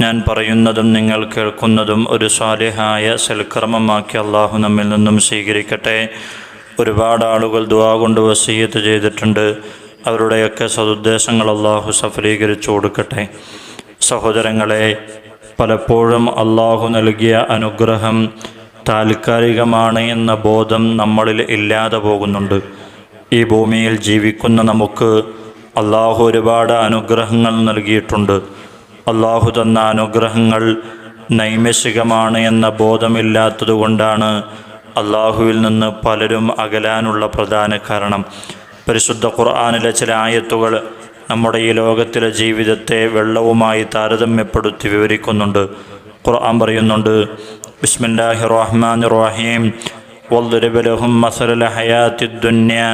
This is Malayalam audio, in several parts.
ഞാൻ പറയുന്നതും നിങ്ങൾ കേൾക്കുന്നതും ഒരു സ്വാലിഹായ സൽക്രമമാക്കി അള്ളാഹു നമ്മിൽ നിന്നും സ്വീകരിക്കട്ടെ. ഒരുപാട് ആളുകൾ ദുവാ കൊണ്ട് വസീയത്ത് ചെയ്തിട്ടുണ്ട്. അവരുടെയൊക്കെ സതുദ്ദേശങ്ങൾ അള്ളാഹു സഫലീകരിച്ചു കൊടുക്കട്ടെ. സഹോദരങ്ങളെ പലപ്പോഴും അള്ളാഹു നൽകിയ അനുഗ്രഹം താൽക്കാലികമാണ് എന്ന ബോധം നമ്മളിൽ ഇല്ലാതെ പോകുന്നുണ്ട്. ഈ ഭൂമിയിൽ ജീവിക്കുന്ന നമുക്ക് അള്ളാഹു ഒരുപാട് അനുഗ്രഹങ്ങൾ നൽകിയിട്ടുണ്ട്. അള്ളാഹു തന്ന അനുഗ്രഹങ്ങൾ നൈമിഷികമാണ് എന്ന ബോധമില്ലാത്തത് കൊണ്ടാണ് അള്ളാഹുവിൽ നിന്ന് പലരും അകലാനുള്ള പ്രധാന കാരണം പരിശുദ്ധ ഖുർആാനിലെ ചില ആയത്തുകൾ നമ്മുടെ ഈ ലോകത്തിലെ ജീവിതത്തെ വെള്ളവുമായി താരതമ്യപ്പെടുത്തി വിവരിക്കുന്നുണ്ട് ഖുർആൻ പറയുന്നുണ്ട് ബിസ്മില്ലാഹി റഹ്മാൻ റഹീം واضرب لهم مثل الحياة الدنيا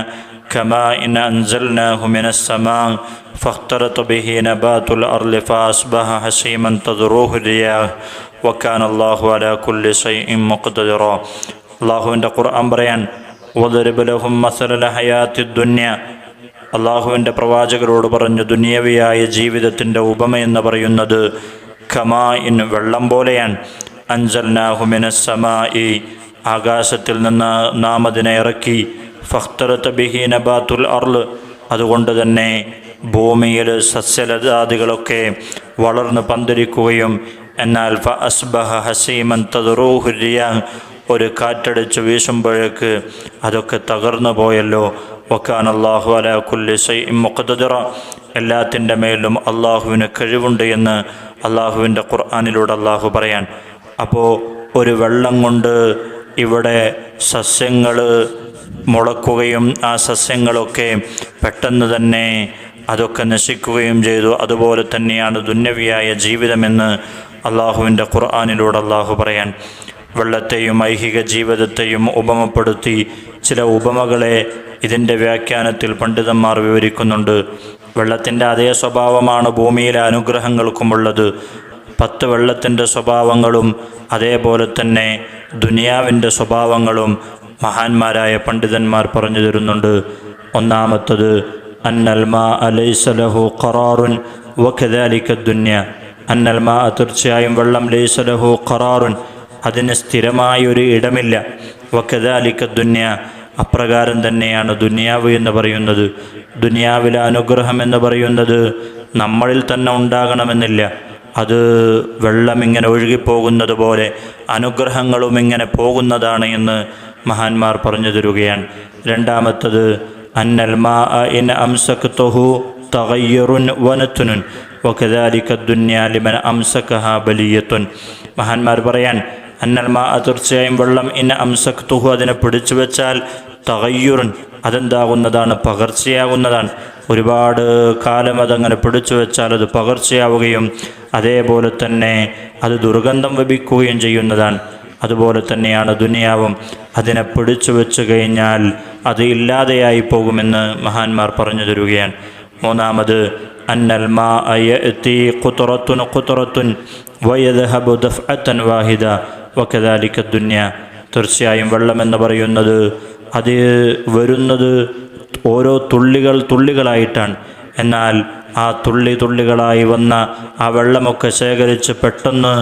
كماء إن أنزلناه من السماء فاختلط به نبات الأرض فأصبح هشيما تذروه الرياح وكان الله على كل شيء مقتدرا അള്ളാഹുവിൻ്റെ ഖുർആൻ പറയാൻ وضرب لهم مثل الحياة الدنيا അള്ളാഹുവിൻ്റെ പ്രവാചകരോട് പറഞ്ഞു ദുനിയവിയായ ജീവിതത്തിൻ്റെ ഉപമ എന്ന് പറയുന്നത് ഖമാ ഇൻ വെള്ളം പോലെയാണ് അഞ്ചൽനാഹുമിന സമായി ആകാശത്തിൽ നിന്ന് നാം അതിനെ ഇറക്കി ഫഖ്തറത്ത് ബിഹി നബാത്തുൽ അതുകൊണ്ട് തന്നെ ഭൂമിയിൽ സസ്യലതാദികളൊക്കെ വളർന്ന് പന്തിരിക്കുകയും എന്നാൽ ഫ അസ്ബഹ ഹസീമൻ തദുറൂഹുരിയ ഒരു കാറ്റടിച്ച് വീശുമ്പോഴേക്ക് അതൊക്കെ തകർന്നു പോയല്ലോ. വക്കാൻ അള്ളാഹു അല കുല്ലി സൈം മുഖദ്റ എല്ലാത്തിന്റെ മേലും അള്ളാഹുവിന് കഴിവുണ്ട് എന്ന് അള്ളാഹുവിന്റെ ഖുർആാനിലൂടെ അള്ളാഹു പറയാൻ. അപ്പോൾ ഒരു വെള്ളം കൊണ്ട് ഇവിടെ സസ്യങ്ങൾ മുളക്കുകയും ആ സസ്യങ്ങളൊക്കെ പെട്ടെന്ന് തന്നെ അതൊക്കെ നശിക്കുകയും ചെയ്തു. അതുപോലെ തന്നെയാണ് ദുന്നവിയായ ജീവിതമെന്ന് അള്ളാഹുവിന്റെ ഖുർആാനിലൂടെ അള്ളാഹു പറയാൻ. വെള്ളത്തെയും ഐഹിക ജീവിതത്തെയും ഉപമപ്പെടുത്തി ചില ഉപമകളെ ഇതിന്റെ വ്യാഖ്യാനത്തിൽ പണ്ഡിതന്മാർ വിവരിക്കുന്നുണ്ട്. വെള്ളത്തിന്റെ അതേ സ്വഭാവമാണ് ഭൂമിയിലെ അനുഗ്രഹങ്ങൾക്കുമുള്ളത്. പത്ത് വെള്ളത്തിന്റെ സ്വഭാവങ്ങളും അതേപോലെ തന്നെ ദുനിയാവിന്റെ സ്വഭാവങ്ങളും മഹാന്മാരായ പണ്ഡിതന്മാർ പറഞ്ഞു തരുന്നുണ്ട്. ഒന്നാമത്തത് അന്നൽമാ അന്നൽമാ തീർച്ചയായും വെള്ളം ലൈസലഹു ഖറാറുൻ അതിന് സ്ഥിരമായൊരു ഇടമില്ല. വഖദാലിക ദുന്യ അപ്രകാരം തന്നെയാണ് ദുനിയാവ് എന്ന് പറയുന്നത്. ദുനിയാവിലെ അനുഗ്രഹം എന്ന് പറയുന്നത് നമ്മളിൽ തന്നെ ഉണ്ടാകണമെന്നില്ല. അത് വെള്ളം ഇങ്ങനെ ഒഴുകിപ്പോകുന്നത് പോലെ അനുഗ്രഹങ്ങളും ഇങ്ങനെ പോകുന്നതാണ് എന്ന് മഹാന്മാർ പറഞ്ഞു തരുകയാണ്. രണ്ടാമത്തത് മഹാന്മാർ പറയാൻ അന്നൽമാ തീർച്ചയായും വെള്ളം ഇൻ അംസക് തുഹു അതിനെ പിടിച്ചു വെച്ചാൽ തകയ്യുറുൻ അതെന്താകുന്നതാണ്? പകർച്ചയാകുന്നതാണ്. ഒരുപാട് കാലം അതങ്ങനെ പിടിച്ചു വെച്ചാൽ അത് പകർച്ചയാവുകയും അതേപോലെ തന്നെ അത് ദുർഗന്ധം വപിക്കുകയും ചെയ്യുന്നതാണ്. അതുപോലെ തന്നെയാണ് ദുനിയാവും അതിനെ പിടിച്ചു വെച്ച് കഴിഞ്ഞാൽ അത് ഇല്ലാതെയായി പോകുമെന്ന് മഹാന്മാർ പറഞ്ഞു തരുകയാണ്. മൂന്നാമത് അന്നൽ മാ അയത്തി കുത്തുറത്തുൻ കുത്തുറത്തുൻ വയദഹബു ദഫ്അത്തൻ വാഹിദ. വക്കദാലിക്ക ദുന്യ. തീർച്ചയായും വെള്ളമെന്ന് പറയുന്നത് അത് വരുന്നത് ഓരോ തുള്ളികൾ തുള്ളികളായിട്ടാണ്. എന്നാൽ ആ തുള്ളി തുള്ളികളായി വന്ന ആ വെള്ളമൊക്കെ ശേഖരിച്ച് പെട്ടെന്ന്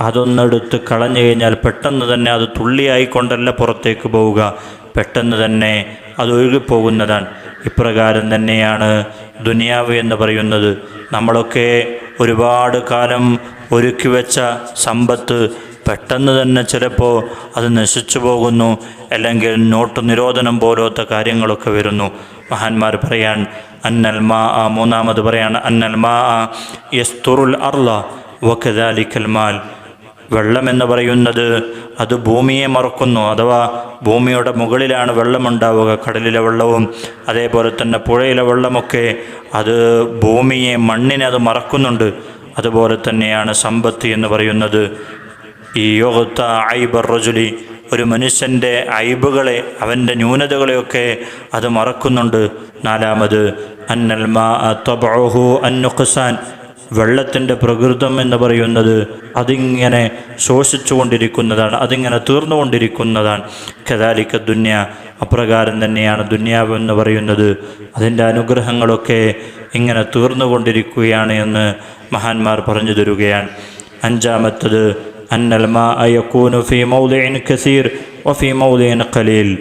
അതൊന്നെടുത്ത് കളഞ്ഞു കഴിഞ്ഞാൽ പെട്ടെന്ന് തന്നെ അത് തുള്ളിയായിക്കൊണ്ടല്ല പുറത്തേക്ക് പോവുക. പെട്ടെന്ന് തന്നെ അത് ഒഴുകിപ്പോകുന്നതാണ്. ഇപ്രകാരം തന്നെയാണ് ദുനിയാവ് എന്ന് പറയുന്നത്. നമ്മളൊക്കെ ഒരുപാട് കാലം ഒരുക്കി വെച്ച സമ്പത്ത് പെട്ടെന്ന് തന്നെ ചിലപ്പോൾ അത് നശിച്ചു പോകുന്നു. അല്ലെങ്കിൽ നോട്ട് നിരോധനം പോലത്തെ കാര്യങ്ങളൊക്കെ വരുന്നു. മഹാന്മാർ പറയാൻ അന്നൽ മാ ആ മൂന്നാമത് പറയാൻ അന്നൽ മാ യസ്തുറുൽ അർല വക്കദാലിക്കൽ മാൽ. വെള്ളം എന്ന് പറയുന്നത് അത് ഭൂമിയെ മറക്കുന്നു. അഥവാ ഭൂമിയുടെ മുകളിലാണ് വെള്ളമുണ്ടാവുക. കടലിലെ വെള്ളവും അതേപോലെ തന്നെ പുഴയിലെ വെള്ളമൊക്കെ അത് ഭൂമിയെ മണ്ണിനെ അത് മറക്കുന്നുണ്ട്. അതുപോലെ തന്നെയാണ് സമ്പത്ത് എന്ന് പറയുന്നത്. ഈ യോഗത്ത ഐബർ റജുലി ഒരു മനുഷ്യന്റെ ഐബുകളെ അവന്റെ ന്യൂനതകളെയൊക്കെ അത് മറക്കുന്നുണ്ട്. നാലാമത് അന്നൽ മാ ത്വബഉഹു അന്നുഖ്സാൻ വെള്ളത്തിന്റെ പ്രകൃതം എന്ന് പറയുന്നത് അതിങ്ങനെ ശോഷിച്ചുകൊണ്ടിരിക്കുന്നതാണ് അതിങ്ങനെ തീർന്നുകൊണ്ടിരിക്കുന്നതാണ്. കദാലിക്ക ദുന്യ അപ്രകാരം തന്നെയാണ്. ദുന്യാവ് എന്ന് പറയുന്നത് അതിന്റെ അനുഗ്രഹങ്ങളൊക്കെ ഇങ്ങനെ തീർന്നുകൊണ്ടിരിക്കുകയാണ് എന്ന് മഹാന്മാർ പറഞ്ഞു തരുകയാണ്. അഞ്ചാമത്തത് മാ അയക്കൂനു ഫി മൗലിൻ കസീർ ഫി മൗലിൻ ഖലീൽ.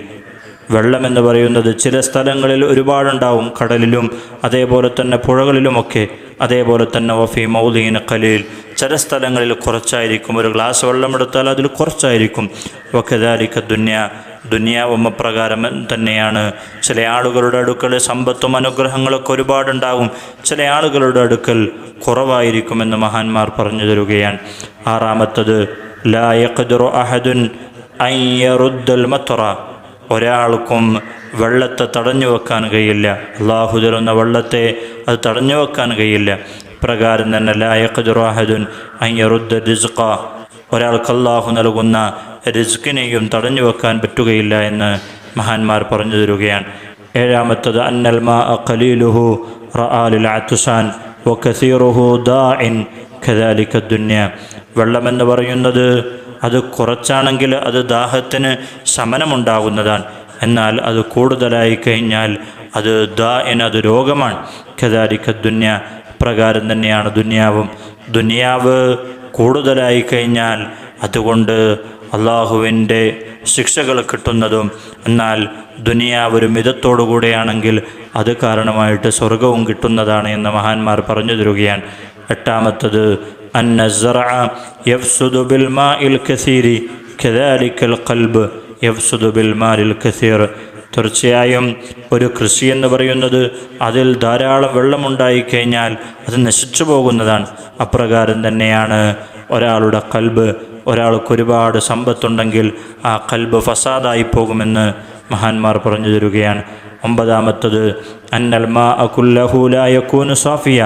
വെള്ളമെന്ന് പറയുന്നത് ചില സ്ഥലങ്ങളിൽ ഒരുപാടുണ്ടാവും കടലിലും അതേപോലെ തന്നെ പുഴകളിലുമൊക്കെ അതേപോലെ തന്നെ വഫി മൗലീന കലീൽ ചില സ്ഥലങ്ങളിൽ കുറച്ചായിരിക്കും ഒരു ഗ്ലാസ് വെള്ളം എടുത്താൽ അതിൽ കുറച്ചായിരിക്കും. വക്കദാലിക്ക ദുന്യ ദുന്യാവമ്മ പ്രകാരം തന്നെയാണ്. ചില ആളുകളുടെ അടുക്കൽ സമ്പത്തും അനുഗ്രഹങ്ങളൊക്കെ ഒരുപാടുണ്ടാകും ചില ആളുകളുടെ അടുക്കൽ കുറവായിരിക്കുമെന്ന് മഹാന്മാർ പറഞ്ഞു തരുകയാണ്. ആറാമത്തത് ലാ യഖ്ദിറു അഹദുൻ അൻ മത്തുറ ഒരാൾക്കും വെള്ളത്തെ തടഞ്ഞു വെക്കാൻ കഴിയില്ല. അള്ളാഹു തരുന്ന വെള്ളത്തെ അത് തടഞ്ഞു വെക്കാൻ കഴിയില്ല. പ്രകാരം തന്നെ ലായഖുറാഹദുൻ അയ്യറുദ്ദ റിസ്ഖ ഒരാൾക്ക് അള്ളാഹു നൽകുന്ന റിസ്ക്കിനെയും തടഞ്ഞു വെക്കാൻ പറ്റുകയില്ല എന്ന് മഹാന്മാർ പറഞ്ഞു തരുകയാണ്. ഏഴാമത്തത് അന്നൽ മാ ഖലീലുഹു റആലുൽ അത്തുസാൻ കസീറുഹു ദാഇൻ ഖദാലിക ദുന്യ. വെള്ളമെന്ന് പറയുന്നത് അത് കുറച്ചാണെങ്കിൽ അത് ദാഹത്തിന് ശമനമുണ്ടാകുന്നതാണ്. എന്നാൽ അത് കൂടുതലായി കഴിഞ്ഞാൽ അത് ദാ അത് രോഗമാണ്. കദാരിക്ക ദുന്യ പ്രകാരം തന്നെയാണ് ദുന്യാവും. ദുന്യാവ് കൂടുതലായി കഴിഞ്ഞാൽ അതുകൊണ്ട് അള്ളാഹുവിന്റെ ശിക്ഷകൾ കിട്ടുന്നതും എന്നാൽ ദുനിയാവ് ഒരു മിതത്തോടു കൂടെയാണെങ്കിൽ അത് കാരണമായിട്ട് സ്വർഗവും കിട്ടുന്നതാണ് എന്ന് മഹാന്മാർ പറഞ്ഞു തരുകയാണ്. എട്ടാമത്തത് അന്ന الزرع يفسد بالماء الكثير كذلك القلب يفسد بالمال الكثير തീർച്ചയായും ഒരു കൃഷി എന്ന് പറയുന്നത് അതിൽ ധാരാളം വെള്ളമുണ്ടായി കഴിഞ്ഞാൽ അത് നശിച്ചു പോകുന്നതാണ് അപ്രകാരം തന്നെയാണ് ഒരാളുടെ കൽബ് ഒരാൾക്ക് ഒരുപാട് സമ്പത്തുണ്ടെങ്കിൽ ആ കൽബ് ഫസാദായി പോകുമെന്ന് മഹാന്മാർ പറഞ്ഞു തരുകയാണ് ഒമ്പതാമത്തത് അന്നൽ മാ അകുല്ലഹൂലായക്കൂനു സാഫിയ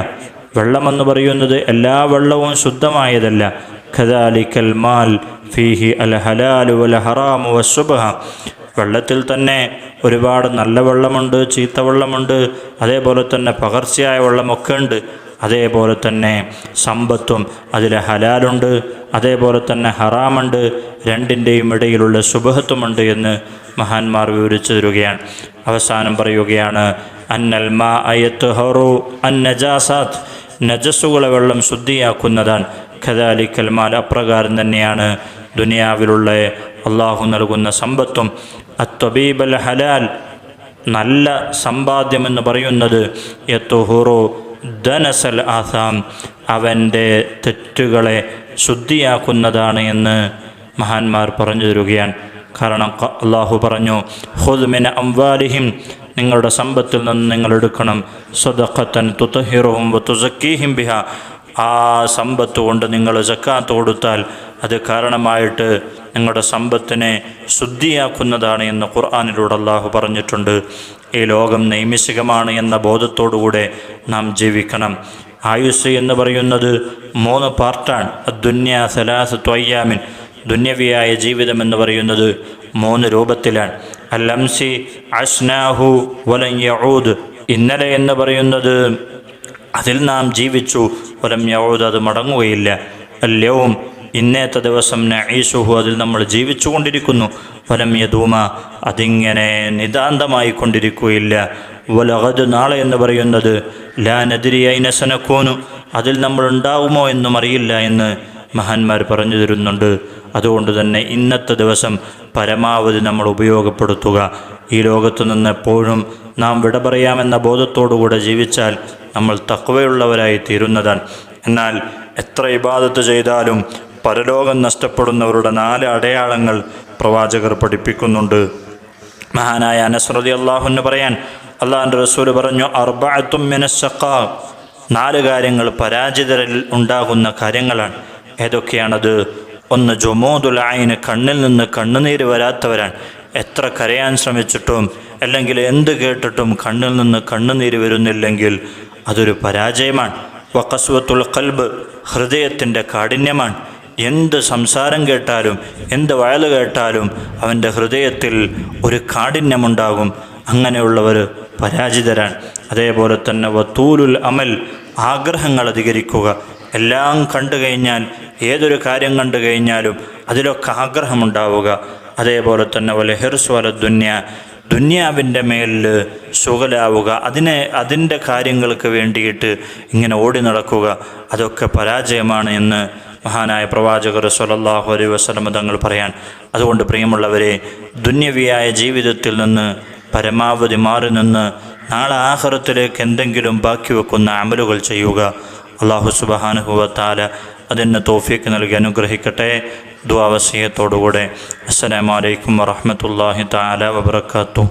വെള്ളമെന്ന് പറയുന്നത് എല്ലാ വെള്ളവും ശുദ്ധമായതല്ല. ഖദാലിക്കൽ മാൽ ഫീഹി അൽ ഹലാലു വൽ ഹറാമു വസുബഹ വെള്ളത്തിൽ തന്നെ ഒരുപാട് നല്ല വെള്ളമുണ്ട് ചീത്ത വെള്ളമുണ്ട് അതേപോലെ തന്നെ പകർച്ചയായ വെള്ളമൊക്കെ ഉണ്ട്. അതേപോലെ തന്നെ സമ്പത്തും അതിൽ ഹലാലുണ്ട് അതേപോലെ തന്നെ ഹറാമുണ്ട് രണ്ടിന്റെയും ഇടയിലുള്ള ശുഭത്വമുണ്ട് എന്ന് മഹാന്മാർ വിവരിച്ചു തരികയാണ്. അവസാനം പറയുകയാണ് അന്നൽ മാ അയത്ത് ഹറു അൻ നജാസാത്ത് നജസ്സുകളെ വെള്ളം ശുദ്ധിയാക്കുന്നതാണ്. ഖദാലിക്കൽ മാൽ അപ്രകാരം തന്നെയാണ് ദുനിയാവിലുള്ള അള്ളാഹു നൽകുന്ന സമ്പത്തും. അത്വബീബൽ ഹലാൽ നല്ല സമ്പാദ്യമെന്ന് പറയുന്നത് യത്തുഹുറു ധനസൽ ആസാം അവന്റെ തെറ്റുകളെ ശുദ്ധിയാക്കുന്നതാണ് എന്ന് മഹാന്മാർ പറഞ്ഞു തരുകയാണ്. കാരണം അള്ളാഹു പറഞ്ഞു ഹുദ്മിൻ അംവാലിഹിം നിങ്ങളുടെ സമ്പത്തിൽ നിന്ന് നിങ്ങൾ എടുക്കണം. സ്വതക്കത്തൻ തുതഹിറവും തുസക്കീഹിം ബിഹ. ആ സമ്പത്ത് കൊണ്ട് നിങ്ങൾ ജക്കാത്ത് കൊടുത്താൽ അത് കാരണമായിട്ട് നിങ്ങളുടെ സമ്പത്തിനെ ശുദ്ധിയാക്കുന്നതാണ് എന്ന് ഖുർആാനിലൂടെ അള്ളാഹു പറഞ്ഞിട്ടുണ്ട്. ഈ ലോകം നൈമിഷികമാണ് എന്ന ബോധത്തോടുകൂടെ നാം ജീവിക്കണം. ആയുസ് എന്ന് പറയുന്നത് മൂന്ന് പാർട്ടാണ്. ദുന്യ സലാസ് ത്വയ്യാമിൻ ദുന്യവിയായ ജീവിതം എന്ന് പറയുന്നത് മൂന്ന് രൂപത്തിലാണ്. അല്ലംസി അഷ്നാഹു വലം യഊദ്. ഇന്നലെ എന്ന് പറയുന്നത് അതിൽ നാം ജീവിച്ചു വലം യഊദ് അത് മടങ്ങുകയില്ല. അല്യവും ഇന്നത്തെ ദിവസം നഈസുഹു അതിൽ നമ്മൾ ജീവിച്ചു കൊണ്ടിരിക്കുന്നു വലം യദൂമ അതിങ്ങനെ നിതാന്തമായി കൊണ്ടിരിക്കുകയില്ല വലഹദ് നാളെ എന്ന് പറയുന്നത് ലാ നദിരി ഐനസനക്കോനു അതിൽ നമ്മൾ ഉണ്ടാവുമോ എന്നും അറിയില്ല എന്ന് മഹാന്മാർ പറഞ്ഞു തരുന്നുണ്ട്. അതുകൊണ്ട് തന്നെ ഇന്നത്തെ ദിവസം പരമാവധി നമ്മൾ ഉപയോഗപ്പെടുത്തുക. ഈ ലോകത്തു നിന്ന് എപ്പോഴും നാം വിട പറയാമെന്ന ബോധത്തോടുകൂടെ ജീവിച്ചാൽ നമ്മൾ തക്കവയുള്ളവരായി തീരുന്നതാണ്. എന്നാൽ എത്ര ഇബാദത്ത് ചെയ്താലും പരലോകം നഷ്ടപ്പെടുന്നവരുടെ നാല് അടയാളങ്ങൾ പ്രവാചകർ പഠിപ്പിക്കുന്നുണ്ട്. മഹാനായ അനസ്രതി അള്ളാഹുന്ന് പറയാൻ അള്ളാഹുന്റെ റസൂൽ പറഞ്ഞു അർബഅത്തും മിനസ്സഖാ നാല് കാര്യങ്ങൾ പരാജിതരിൽ ഉണ്ടാകുന്ന കാര്യങ്ങളാണ്. ഏതൊക്കെയാണത്? ഒന്ന് ജൊമോദുൽ ആയിന് കണ്ണിൽ നിന്ന് കണ്ണുനീര് വരാത്തവരാണ്. എത്ര കരയാൻ ശ്രമിച്ചിട്ടും അല്ലെങ്കിൽ എന്ത് കേട്ടിട്ടും കണ്ണിൽ നിന്ന് കണ്ണുനീര് വരുന്നില്ലെങ്കിൽ അതൊരു പരാജയമാണ്. വക്കസ്വത്തുൽ കൽബ് ഹൃദയത്തിന്റെ കാഠിന്യമാണ്. എന്ത് സംസാരം കേട്ടാലും എന്ത് വയൽ കേട്ടാലും അവന്റെ ഹൃദയത്തിൽ ഒരു കാഠിന്യമുണ്ടാകും. അങ്ങനെയുള്ളവർ പരാജിതരാണ്. അതേപോലെ തന്നെ വത്തൂലുൽ അമൽ ആഗ്രഹങ്ങൾ അധികരിക്കുക. എല്ലാം കണ്ടു കഴിഞ്ഞാൽ ഏതൊരു കാര്യം കണ്ടു കഴിഞ്ഞാലും അതിലൊക്കെ ആഗ്രഹമുണ്ടാവുക. അതേപോലെ തന്നെ വല ഹെർസ്വല ദുന്യ ദുന്യാവിന്റെ മേലിൽ സുഖലാവുക. അതിനെ അതിന്റെ കാര്യങ്ങൾക്ക് വേണ്ടിയിട്ട് ഇങ്ങനെ ഓടി നടക്കുക. അതൊക്കെ പരാജയമാണ് എന്ന് മഹാനായ പ്രവാചകർ സ്വലല്ലാഹു അലൈ വസ്ലമ തങ്ങൾ പറയാൻ. അതുകൊണ്ട് പ്രിയമുള്ളവരെ ദുന്യവിയായ ജീവിതത്തിൽ നിന്ന് പരമാവധി മാറി നിന്ന് നാളെ ആഹാരത്തിലേക്ക് എന്തെങ്കിലും ബാക്കി വെക്കുന്ന അമലുകൾ ചെയ്യുക. അള്ളാഹു സുബഹാനുഹുവത്താല അതിന് തോഫിക്ക് നൽകി അനുഗ്രഹിക്കട്ടെ. ദ്വാവസീയത്തോടുകൂടെ അസ്സലാമലൈക്കും വറഹമത്തല്ലാഹി താല വബർക്കാത്തു